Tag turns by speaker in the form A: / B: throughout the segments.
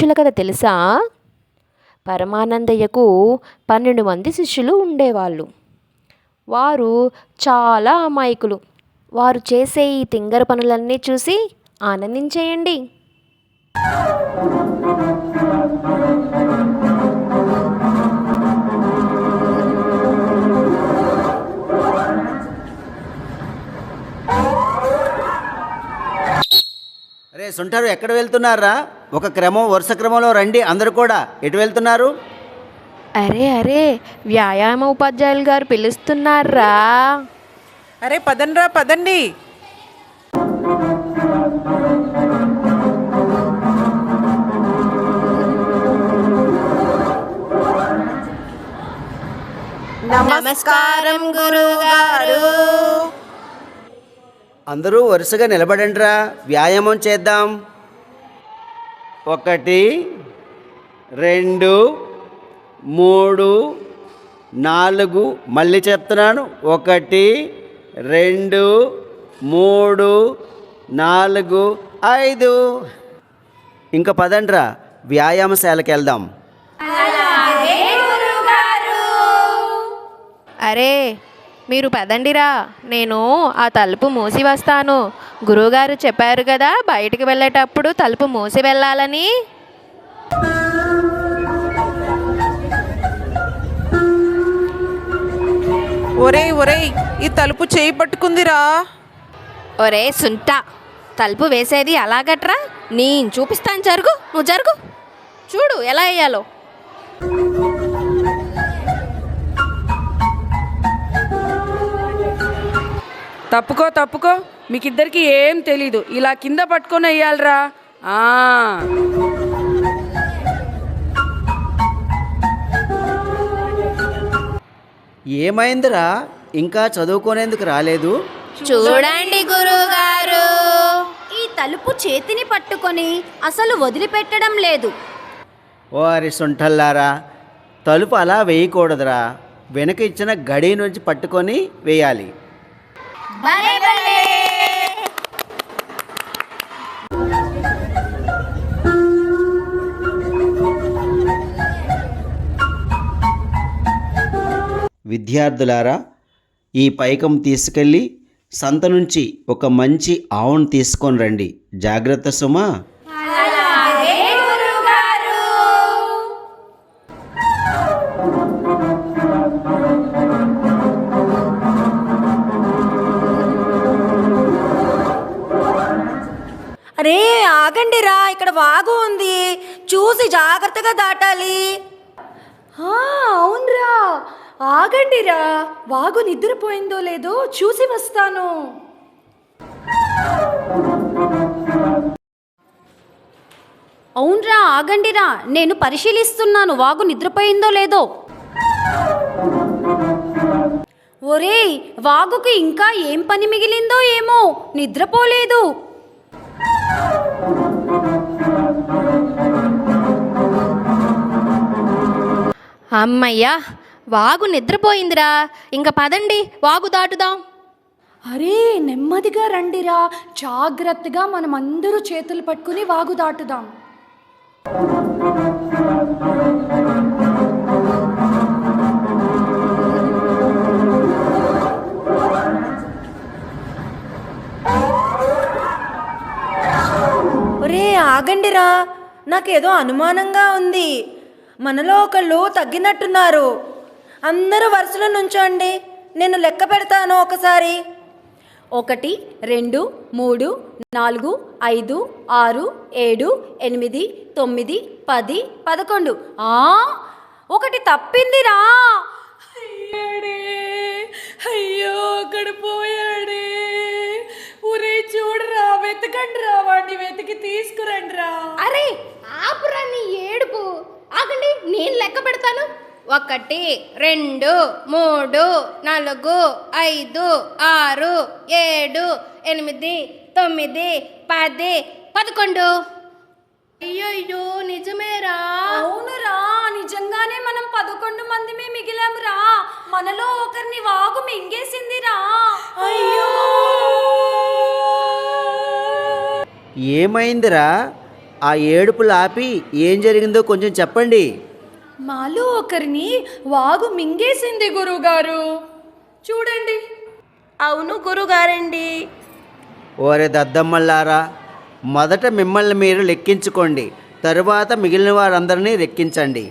A: శిష్యుల కథ తెలుసా? పరమానందయ్యకు పన్నెండు మంది శిష్యులు ఉండేవాళ్ళు. వారు చాలా అమాయకులు. వారు చేసే ఈ తింగర పనులన్నీ చూసి ఆనందించేయండి.
B: అరే సుంటారు ఎక్కడ వెళ్తున్నారా ఒక క్రమం వరుస క్రమంలో రండి. అందరూ కూడా ఎటు వెళ్తున్నారు?
A: అరే అరే వ్యాయామ ఉపాధ్యాయులు గారు పిలుస్తున్నారా?
C: అరే పదండ్రా పదండి.
D: నమస్కారం గురువుగారు.
B: అందరూ వరుసగా నిలబడండిరా. వ్యాయామం చేద్దాం. ఒకటి రెండు మూడు నాలుగు మళ్ళీ చెప్తున్నాను. ఒకటి రెండు మూడు నాలుగు ఐదు. ఇంకా పదండ్రా వ్యాయామశాలకు వెళ్దాం.
A: అరే మీరు పదండిరా. నేను ఆ తలుపు మూసి వస్తాను. గురువుగారు చెప్పారు కదా బయటికి వెళ్ళేటప్పుడు తలుపు మూసి వెళ్ళాలని.
C: ఒరేయ్ ఒరేయ్ ఈ తలుపు చేయి పట్టుకుందిరా.
A: ఒరే సుంట. తలుపు వేసేది అలాగట్రా? నేను చూపిస్తాను జరుగు. నువ్వు జరుగు. చూడు ఎలా వేయాలో.
E: తప్పుకో తప్పుకో. మీకిద్దరికి ఏం తెలీదు. ఇలా కింద పట్టుకొని వెయ్యాలరా.
B: ఏమైందిరా? ఇంకా చదువుకునేందుకు రాలేదు?
A: చూడండి గురువుగారు.
D: ఈ తలుపు చేతిని పట్టుకొని అసలు వదిలిపెట్టడం లేదు.
B: ఓరి సొంటల్లారా తలుపు అలా వేయకూడదురా. వెనక ఇచ్చిన గడి నుంచి పట్టుకొని వేయాలి. విద్యార్థులారా ఈ పైకం తీసుకెళ్ళి సంత నుంచి ఒక మంచి ఆవును తీసుకొని రండి. జాగ్రత్త సుమా.
D: ఆగండి ఆగండిరా ఇక్కడ వాగు ఉంది. చూసి జాగ్రత్తగా దాటాలి. అవునరా. ఆగండిరా వాగు నిద్రపోయిందో లేదో చూసి వస్తాను. అవునరా ఆగండిరా నేను పరిశీలిస్తున్నాను వాగు నిద్రపోయిందో లేదో. ఒరేయ్ వాగుకి ఇంకా ఏం పని మిగిలిందో ఏమో. నిద్రపోలేదు.
A: అమ్మయ్యా వాగు నిద్రపోయిందిరా. ఇంకా పదండి వాగు దాటుదాం.
F: అరే నెమ్మదిగా రండిరా. జాగ్రత్తగా మనం అందరూ చేతులు పట్టుకుని వాగు దాటుదాం.
D: ఒరే ఆగండిరా. నాకేదో అనుమానంగా ఉంది. మనలో ఒకళ్ళు తగ్గినట్టున్నారు. అందరూ వరుసలో నుంచోండి నేను లెక్క పెడతాను ఒకసారి. ఒకటి రెండు మూడు నాలుగు ఐదు ఆరు ఏడు ఎనిమిది తొమ్మిది పది పదకొండు. ఆ ఒకటి తప్పిందిరా.
E: అయ్యాడే అయ్యో అక్కడ పోయాడే. ఒరే చూడరా వెతకండి రా వాడిని వెతికి తీసుకురండి రా
A: అరే ఆపురా నీ ఏడుపు. నేను లెక్క పెడతాను? ఒకటి రెండు మూడు నాలుగు ఐదు ఆరు ఏడు ఎనిమిది తొమ్మిది పది పదకొండు. అయ్యయ్యో నిజమేరా?
F: అవునురా నిజంగానే మనం పదకొండు మందిమే మిగిలామురా మనలో ఒకరిని వాగు మింగేసిందిరా.
D: అయ్యో!
B: ఏమైందిరా? ఆ ఏడుపులు ఆపి ఏం జరిగిందో కొంచెం చెప్పండి.
F: మాలో ఒకరిని వాగు మింగేసింది గురువుగారు చూడండి.
D: అవును గురుగారండి.
B: ఓరే దద్దమ్మల్లారా మొదట మిమ్మల్ని మీరు లెక్కించుకోండి తరువాత మిగిలిన వారందరినీ లెక్కించండి.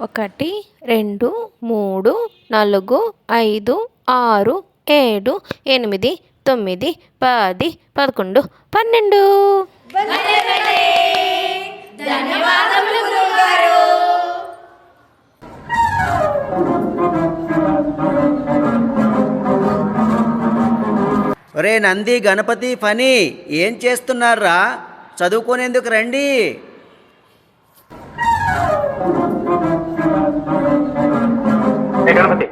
A: ఒకటి రెండు మూడు నాలుగు ఐదు ఆరు ఏడు ఎనిమిది తొమ్మిది పది పదకొండు పన్నెండు.
B: ఒరే నంది గణపతి ఫనీ ఏం చేస్తున్నారా చదువుకునేందుకు రండి.
G: ఏ గణపతి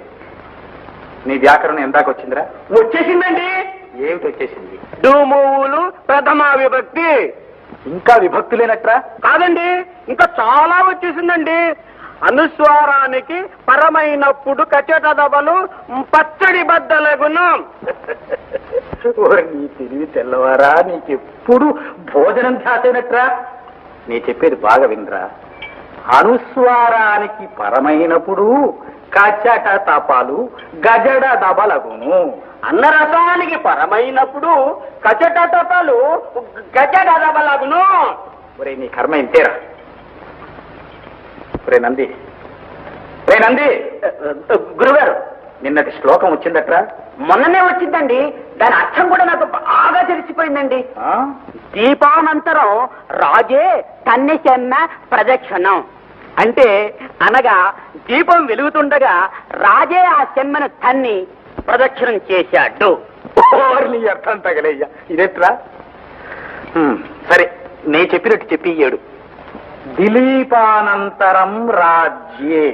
G: నీ వ్యాకరణం ఎందాక వచ్చిందిరా? వచ్చేసిందండి. ఏమిటి వచ్చేసింది? డూమూలు ప్రథమ విభక్తి. ఇంకా విభక్తి లేనట్రా? కాదండి ఇంకా చాలా వచ్చేసిందండి. అనుస్వారానికి పరమైనప్పుడు కచట దబలు పచ్చడి బద్దలగును. నీ తెలివి తెల్లవారా నీకెప్పుడు భోజనం ధ్యాసైనట్రా నీ చెప్పేది బాగా వినరా అనుస్వారానికి పరమైనప్పుడు కచ్చట తపాలు గజడ దబలగును. అన్న రసానికి పరమైనప్పుడు కచట తపాలు గజడ దబలగును. ఒరే నీ కర్మ ఇంతేరా? ఒరే నంది. రే నంది. గురుగారు నిన్నటి శ్లోకం వచ్చిందట్రా? మొన్ననే వచ్చిందండి. దాని అర్థం కూడా నాకు బాగా తెలిసిపోయిందండి. దీపానంతరం రాజే తన్ని చెన్న ప్రదక్షిణం. అంటే అనగా దీపం వెలుగుతుండగా రాజే ఆ చెమ్మను తన్ని ప్రదక్షిణం చేశాడు. నీ అర్థం తగలేయ్యా. ఇదెట్రా? హ్మ్, సరే నే చెప్పినట్టు చెప్పి ఏడు దిలీపానంతరం రాజ్యే.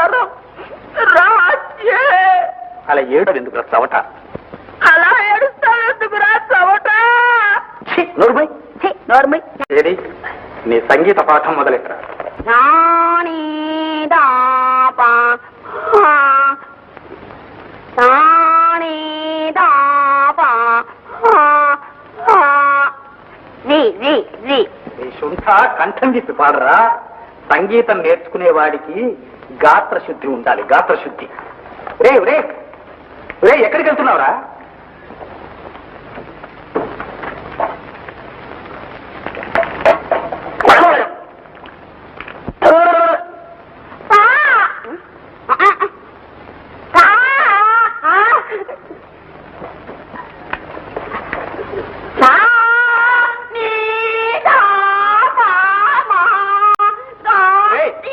G: దిలీపానంతరం రాజ్యే అలా ఏడు ఎందుకు చవట అలా ఏడుస్తావు ఎందుకు చవట నోర్మై నోర్మై ఏది నీ సంగీత పాఠం మొదలెట్టరా ఈ శుంఠ కంఠం చెప్పి పాడరా సంగీతం నేర్చుకునే వాడికి గాత్ర శుద్ధి ఉండాలి గాత్ర శుద్ధి రే రే రే ఎక్కడికి వెళ్తున్నావురా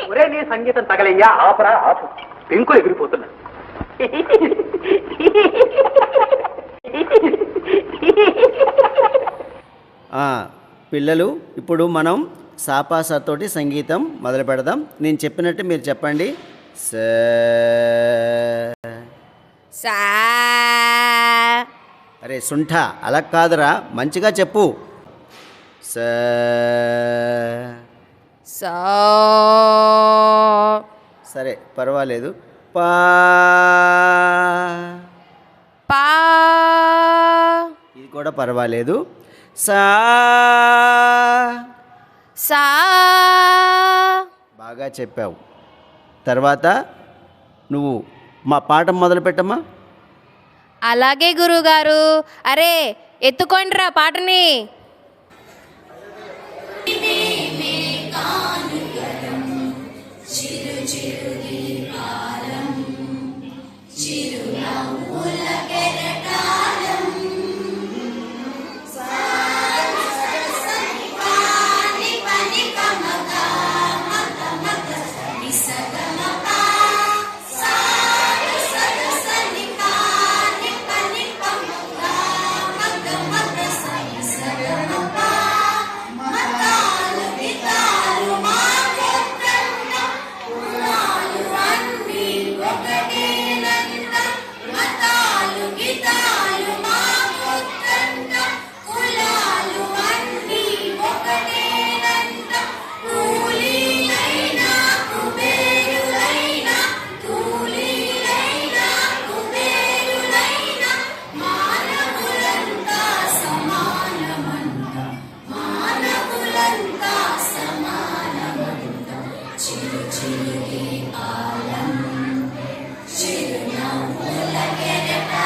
G: ఒరే నీ సంగీతం తగలయ్యా. ఆపరా ఆపు. పెంకులు ఎగిరిపోతున్నా.
B: ఆ, పిల్లలు ఇప్పుడు మనం సాపాసతోటి సంగీతం మొదలు పెడదాం. నేను చెప్పినట్టు మీరు చెప్పండి. స
D: సా
B: అరే సుంఠ అలా కాదురా. మంచిగా చెప్పు. స
D: సో.
B: సరే పర్వాలేదు. పా.
D: పా.
B: ఇది కూడా పర్వాలేదు. సా.
D: సా.
B: బాగా చెప్పావు. తర్వాత నువ్వు మా పాఠం మొదలు పెట్టమ్మా
A: అలాగే గురువుగారు. అరే ఎత్తుకోండిరా పాటని. Chile, Chile, Alam, Chile, now, like it,